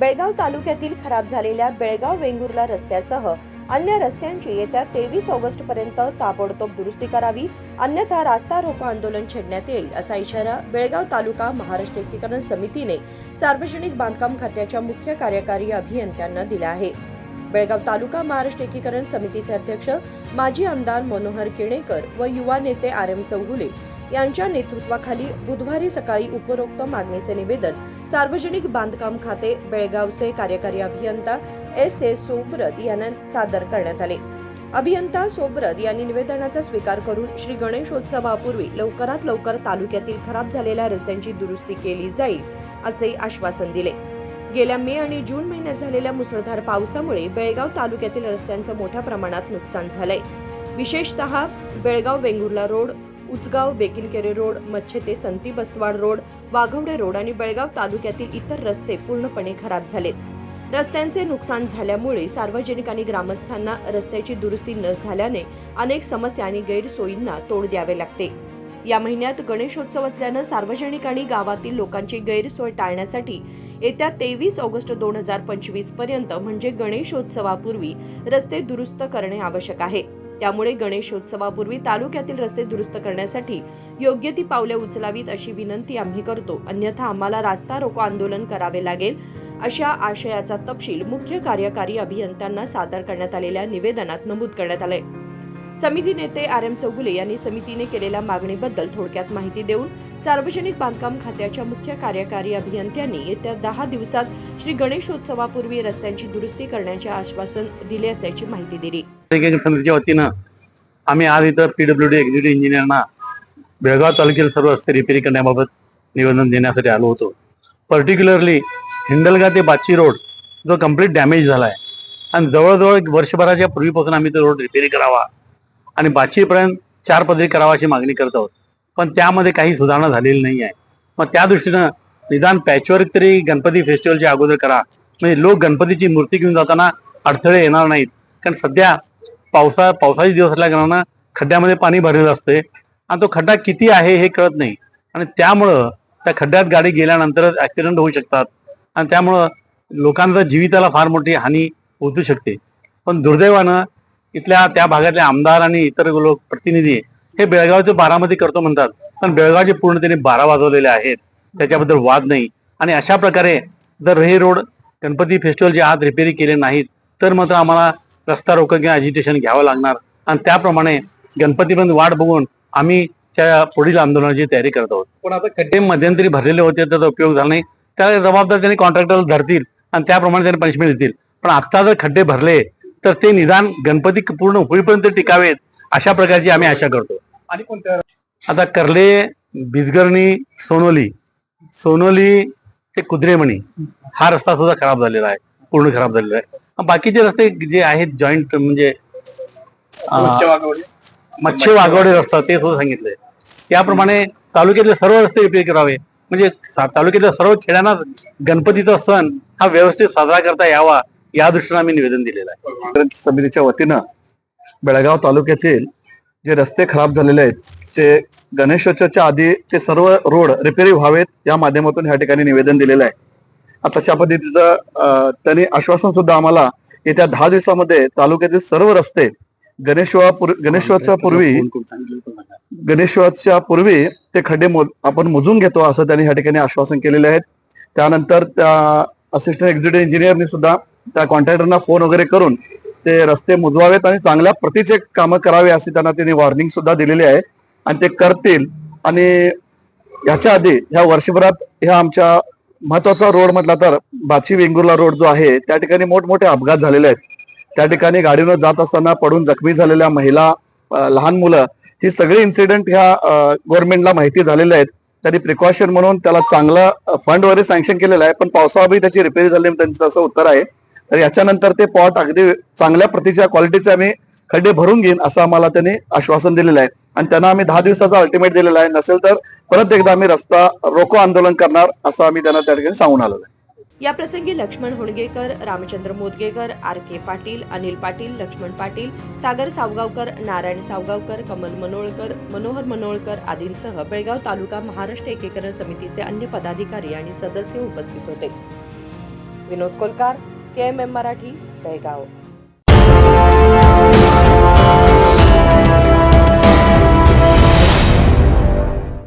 बेळगाव तालुक्यातील खराब झालेल्या बेळगाव वेंगुर्ला रस्त्यासह अन्य रस्त्यांची येत्या तेवीस ऑगस्ट पर्यंत ताबडतोब दुरुस्ती करावी अन्यथा रास्ता रोको आंदोलन छेडण्यात येईल असा इशारा बेळगाव तालुका महाराष्ट्र एकीकरण समितीने सार्वजनिक बांधकाम खात्याच्या मुख्य कार्यकारी अभियंत्यांना दिला आहे. बेळगाव तालुका महाराष्ट्र एकीकरण समितीचे अध्यक्ष माजी आमदार मनोहर किणेकर व युवा नेते आर एम चौगुले यांच्या नेतृत्वाखाली बुधवारी सकाळी उपरोक्त मागणीचे निवेदन सार्वजनिक बांधकाम खाते बेळगावचे कार्यकारी अभियंता एस एस सोब्रत यांना सादर करण्यात आले. अभियंता सोब्रत यांनी निवेदनाचा स्वीकार करून श्री गणेशोत्सवापूर्वी लवकरात लवकर तालुक्यातील खराब झालेल्या रस्त्यांची दुरुस्ती केली जाईल असे आश्वासन दिले. गेल्या मे आणि जून महिन्यात झालेल्या मुसळधार पावसामुळे बेळगाव तालुक्यातील रस्त्यांचं मोठ्या प्रमाणात नुकसान झालंय. विशेषतः बेळगाव वेंगुर्ला रोड उचगाव बेकिनकेरे रोड मच्छे ते संती बस्तवाड रोड वाघवडे रोड आणि बेळगाव तालुक्यातील इतर रस्ते पूर्णपणे खराब झालेत. रस्त्यांचे नुकसान झाल्यामुळे सार्वजनिक आणि ग्रामस्थांना रस्त्याची दुरुस्ती न झाल्याने अनेक समस्या आणि गैरसोयींना तोड द्यावे लागते. या महिन्यात गणेशोत्सव असल्यानं सार्वजनिक आणि गावातील लोकांची गैरसोय टाळण्यासाठी येत्या तेवीस ऑगस्ट दोन हजार पंचवीसपर्यंत म्हणजे गणेशोत्सवापूर्वी रस्ते दुरुस्त करणे आवश्यक आहे. त्यामुळे गणेशोत्सवापूर्वी तालुक्यातील रस्ते दुरुस्त करण्यासाठी योग्य ती पावले उचलावीत अशी विनंती आम्ही करतो. अन्यथा आम्हाला रास्ता रोको आंदोलन करावे लागेल अशा आशयाचा तपशील मुख्य कार्यकारी अभियंत्यांना सादर करण्यात आलेल्या निवेदनात नमूद करण्यात आले समिती नेते आर एम चौगुले यांनी समितीने केलेल्या मागणीबद्दल थोडक्यात माहिती देऊन सार्वजनिक बांधकाम खात्याच्या मुख्य कार्यकारी अभियंत्यांनी येत्या दहा दिवसात श्री गणेशोत्सवापूर्वी रस्त्यांची दुरुस्ती करण्याचे आश्वासन दिले असल्याची माहिती दिली. समितीच्या वतीनं आम्ही आज इथं पीडब्ल्यू डी एक्झिक्युटिव्ह इंजिनियरना बेळगाव तालुक्यातील सर्व रस्ते रिपेअरी करण्याबाबत निवेदन देण्यासाठी आलो होतो. पर्टिक्युलरली हिंडलगा ते बाची रोड जो कंप्लीट डॅमेज झाला आहे आणि जवळजवळ एक वर्षभराच्या पूर्वीपासून आम्ही तो रोड रिपेअरी करावा आणि बाचीपर्यंत चार पदरी करावा अशी मागणी करत आहोत. पण त्यामध्ये काही सुधारणा झालेली नाही आहे. मग त्या दृष्टीनं निदान पॅचवर्क तरी गणपती फेस्टिवलच्या अगोदर करा. म्हणजे लोक गणपतीची मूर्ती घेऊन जाताना अडथळे येणार नाहीत. कारण सध्या पावसा पावसाचे दिवस असल्या कारणानं खड्ड्यामध्ये पाणी भरलेलं असते आणि तो खड्डा किती आहे हे कळत नाही. आणि त्यामुळं त्या खड्ड्यात गाडी गेल्यानंतर ऍक्सिडेंट होऊ शकतात. आणि त्यामुळं लोकांचा जीविताला फार मोठी हानी पोहोचू शकते. पण दुर्दैवानं इथल्या त्या भागातले आमदार आणि इतर लोक प्रतिनिधी हे बेळगावचे बारामध्ये करतो म्हणतात. पण बेळगावचे पूर्ण त्यांनी बारा वाजवलेले आहेत. त्याच्याबद्दल वाद नाही. आणि अशा प्रकारे जर हे रोड गणपती फेस्टिवलच्या आत रिपेअरी केले नाहीत तर मात्र आम्हाला रस्ता रोको किंवा अजिटेशन घ्यावं लागणार. आणि त्याप्रमाणे गणपतीपर्यंत वाट बघून आम्ही त्या पुढील आंदोलनाची तयारी करत आहोत. पण आता खड्डे मध्यंतरी भरलेले होते त्याचा उपयोग झाला नाही. त्याला जबाबदार त्यांनी कॉन्ट्रॅक्टरला धरतील आणि त्याप्रमाणे त्यांनी पनिशमेंट देतील. पण आता जर खड्डे भरले तर ते निदान गणपती पूर्ण होईपर्यंत टिकावेत अशा प्रकारची आम्ही आशा करतो. आणि कोणत्या आता कर्ले बिजगर्णी सोनोली. सोनोली ते कुद्रेमणी. हा रस्ता सुद्धा खराब झालेला आहे. पूर्ण खराब झालेला आहे. बाकीचे रस्ते जे आहेत जॉईंट म्हणजे मच्छी वाघवडे रस्ता ते सुद्धा सांगितलंय त्याप्रमाणे तालुक्यातले सर्व रस्ते रिपेअर करावे. म्हणजे तालुक्यातल्या सर्व खेड्यांना गणपतीचा सण हा व्यवस्थित साजरा करता यावा या दृष्टीने आम्ही निवेदन दिलेलं आहे. समितीच्या वतीनं बेळगाव तालुक्यातील जे रस्ते खराब झालेले आहेत ते गणेशोत्सवच्या आधी ते सर्व रोड रिपेअरी व्हावेत या माध्यमातून ह्या ठिकाणी निवेदन दिलेलं आहे. आता तशा पद्धतीचं त्यांनी आश्वासन सुद्धा आम्हाला येत्या दहा दिवसामध्ये तालुक्यातील सर्व रस्ते गणेशोत्सवा गणेशोत्सवापूर्वी गणेशोत्सवाच्या पूर्वी ते खड्डे आपण मोजून घेतो असं त्यांनी ह्या ठिकाणी आश्वासन केलेले आहेत. त्यानंतर त्या असिस्टंट एक्झिक्युटिव्ह इंजिनियरनी सुद्धा त्या कॉन्ट्रॅक्टरना फोन वगैरे करून ते रस्ते मुजवावेत आणि चांगल्या प्रतीचे कामं करावे अशी त्यांना त्यांनी वॉर्निंग सुद्धा दिलेली आहे. आणि ते करतील. आणि याच्या आधी ह्या वर्षभरात ह्या आमच्या महत्त्वाचा रोड म्हटला तर बाची वेंगुर्ला रोड जो आहे त्या ठिकाणी मोठमोठे अपघात झालेले आहेत. त्या ठिकाणी गाडीनं जात असताना पडून जखमी झालेल्या महिला लहान मुलं ही सगळी इन्सिडेंट ह्या गव्हर्नमेंटला माहिती झालेले आहेत. त्यांनी प्रिकॉशन म्हणून त्याला चांगला फंड वगैरे सँक्शन केलेला आहे पण पावसाळी त्याची रिपेअर झाली त्यांचं असं उत्तर आहे. तर याच्यानंतर ते पॉट अगदी चांगल्या प्रतीच्या क्वालिटीचे आम्ही खड्डे भरून घेईन असं आम्हाला त्यांनी आश्वासन दिलेलं आहे. आणि त्यांना आम्ही दहा दिवसाचा अल्टिमेट दिलेला आहे. नसेल तर परत एकदा आम्ही रस्ता रोको आंदोलन करणार असं आम्ही त्यांना त्या ठिकाणी सांगून आलेलो आहे. या प्रसंगी लक्ष्मण होणगेकर रामचंद्र मोदगेकर आर के पाटील अनिल पाटील लक्ष्मण पाटील सागर सावगावकर नारायण सावगावकर कमल मनोळकर मनोहर मनोळकर आदींसह बेळगाव तालुका महाराष्ट्र एकीकरण समितीचे अन्य पदाधिकारी आणि सदस्य उपस्थित होते. Vinod Kolkar K M M Marathi Belgaum.